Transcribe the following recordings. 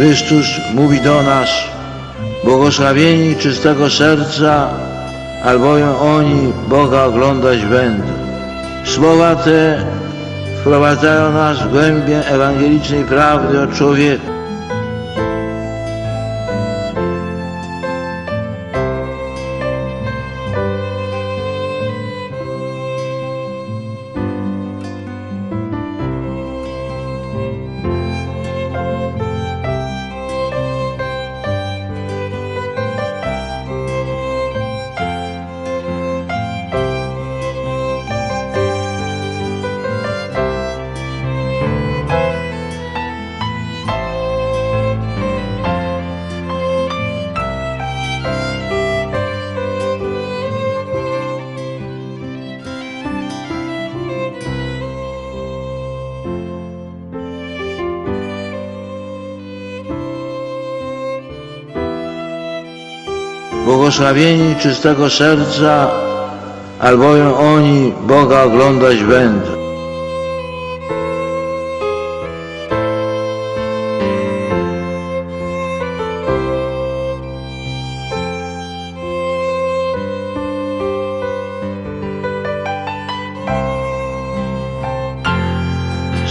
Chrystus mówi do nas, błogosławieni czystego serca, albowiem oni Boga oglądać będą. Słowa te wprowadzają nas w głębię ewangelicznej prawdy o człowieku. Błogosławieni czystego serca, albowiem oni Boga oglądać będą.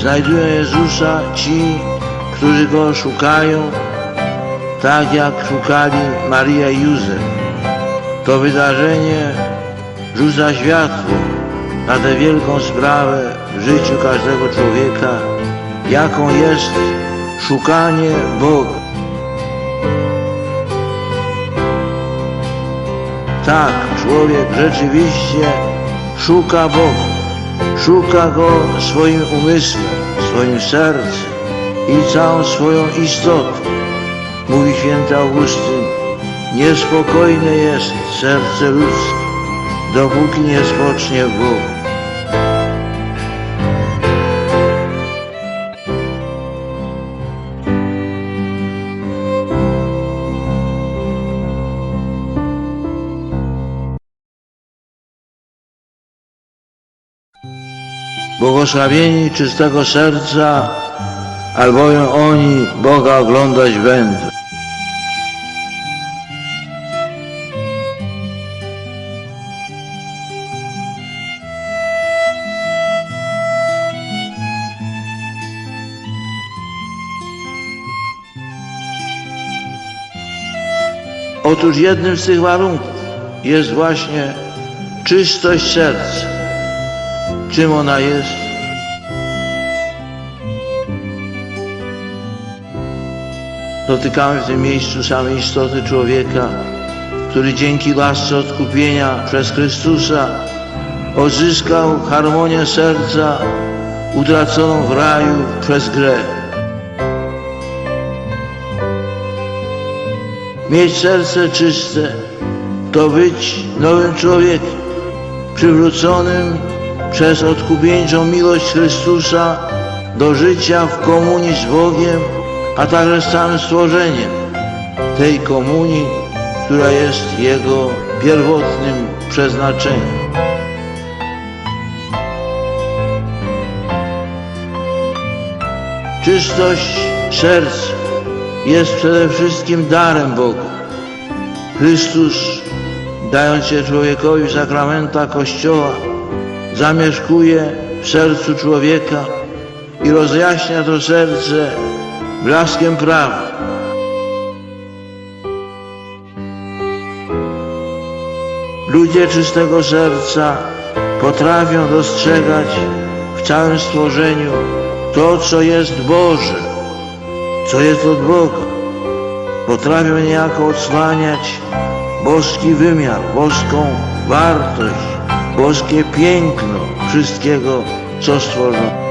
Znajdują Jezusa ci, którzy Go szukają, tak jak szukali Maria i Józef. To wydarzenie rzuca światło na tę wielką sprawę w życiu każdego człowieka, jaką jest szukanie Boga. Tak, człowiek rzeczywiście szuka Boga. Szuka Go swoim umysłem, swoim sercem i całą swoją istotą. Mówi święty Augustyn, niespokojne jest serce ludzkie, dopóki nie spocznie w Bogu. Błogosławieni czystego serca, albowiem oni Boga oglądać będą. Otóż jednym z tych warunków jest właśnie czystość serca. Czym ona jest? Dotykamy w tym miejscu samej istoty człowieka, który dzięki łasce odkupienia przez Chrystusa odzyskał harmonię serca utraconą w raju przez grzech. Mieć serce czyste to być nowym człowiekiem, przywróconym przez odkupieńczą miłość Chrystusa do życia w komunii z Bogiem, a także z całym stworzeniem, tej komunii, która jest Jego pierwotnym przeznaczeniem. Czystość serca jest przede wszystkim darem Boga. Chrystus, dając się człowiekowi sakramenta Kościoła, zamieszkuje w sercu człowieka i rozjaśnia to serce blaskiem prawa. Ludzie czystego serca potrafią dostrzegać w całym stworzeniu to, co jest Boże, co jest od Boga. Potrafią niejako odsłaniać boski wymiar, boską wartość, boskie piękno wszystkiego, co stworzono.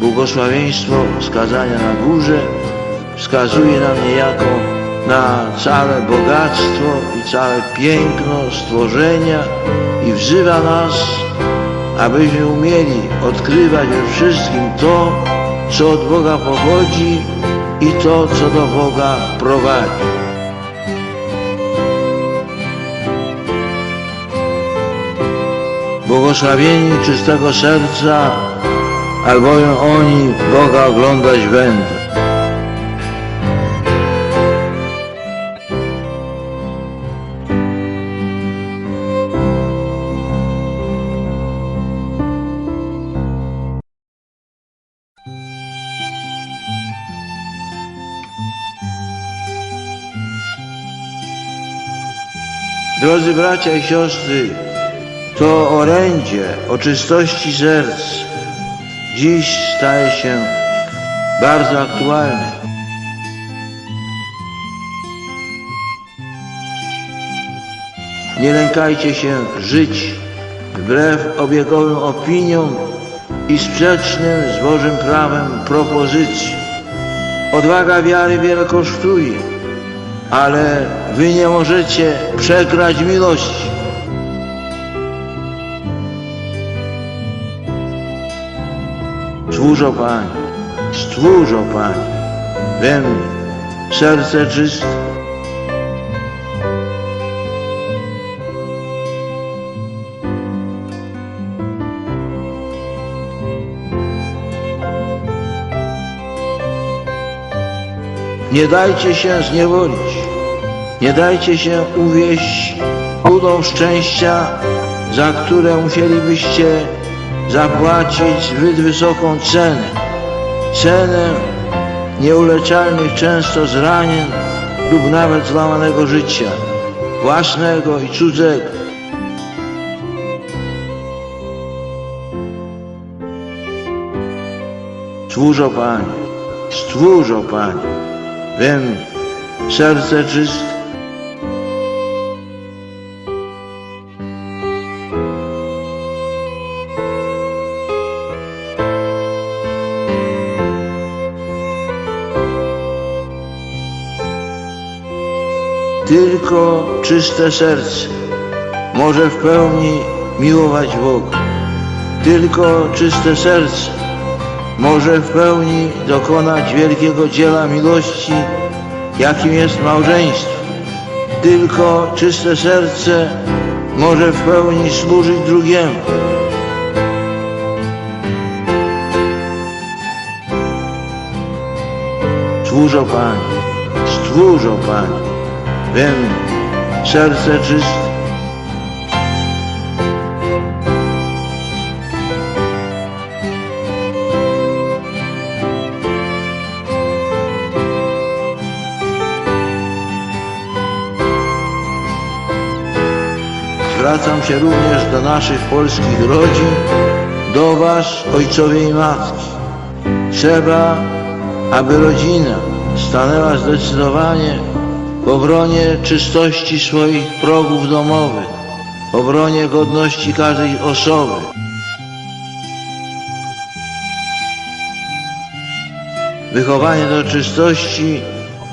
Błogosławieństwo skazania na górze wskazuje nam niejako na całe bogactwo i całe piękno stworzenia i wzywa nas, abyśmy umieli odkrywać we wszystkim to, co od Boga pochodzi i to, co do Boga prowadzi. Błogosławieni czystego serca, albowiem oni Boga oglądać będą. Drodzy bracia i siostry, to orędzie o czystości serc dziś staje się bardzo aktualne. Nie lękajcie się żyć wbrew obiegowym opiniom i sprzecznym z Bożym prawem propozycji. Odwaga wiary wiele kosztuje, ale wy nie możecie przegrać miłości. Stwórz o Panie, stwórz o Panie we mnie serce czyste. Nie dajcie się zniewolić, nie dajcie się uwieść udą szczęścia, za które musielibyście zapłacić zbyt wysoką cenę. Cenę nieuleczalnych często zranień lub nawet złamanego życia, własnego i cudzego. Stwórz o Panie, stwórz o Panie, we mnie serce czyste. Tylko czyste serce może w pełni miłować Boga. Tylko czyste serce może w pełni dokonać wielkiego dzieła miłości, jakim jest małżeństwo. Tylko czyste serce może w pełni służyć drugiemu. Stwórz Panie, stwórz Panie, mnie serce czyste. Zwracam się również do naszych polskich rodzin, do Was, ojcowie i matki. Trzeba, aby rodzina stanęła zdecydowanie w obronie czystości swoich progów domowych, w obronie godności każdej osoby. Wychowanie do czystości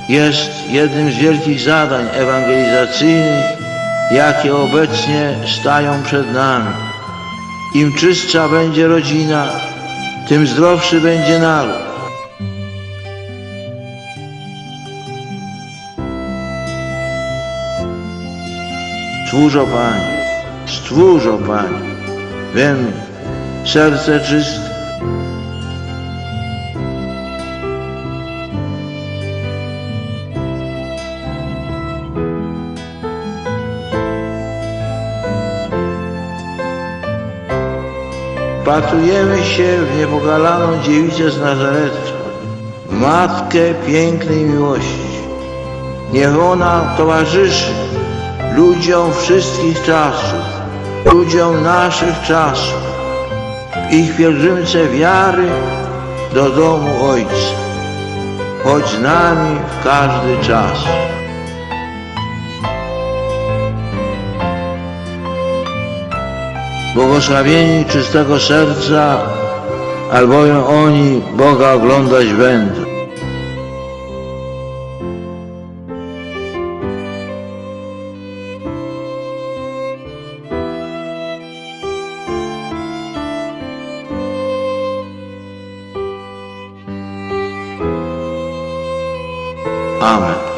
jest jednym z wielkich zadań ewangelizacyjnych, jakie obecnie stają przed nami. Im czystsza będzie rodzina, tym zdrowszy będzie naród. Stwórz Panie, stwórz Panie we mnie serce czyste. Patrujemy się w niepokalaną dziewicę z Nazaretu, matkę pięknej miłości. Niech ona towarzyszy ludziom wszystkich czasów, ludziom naszych czasów, ich pielgrzymce wiary do domu Ojca. Chodź z nami w każdy czas. Błogosławieni czystego serca, albowiem oni Boga oglądać będą. Amen.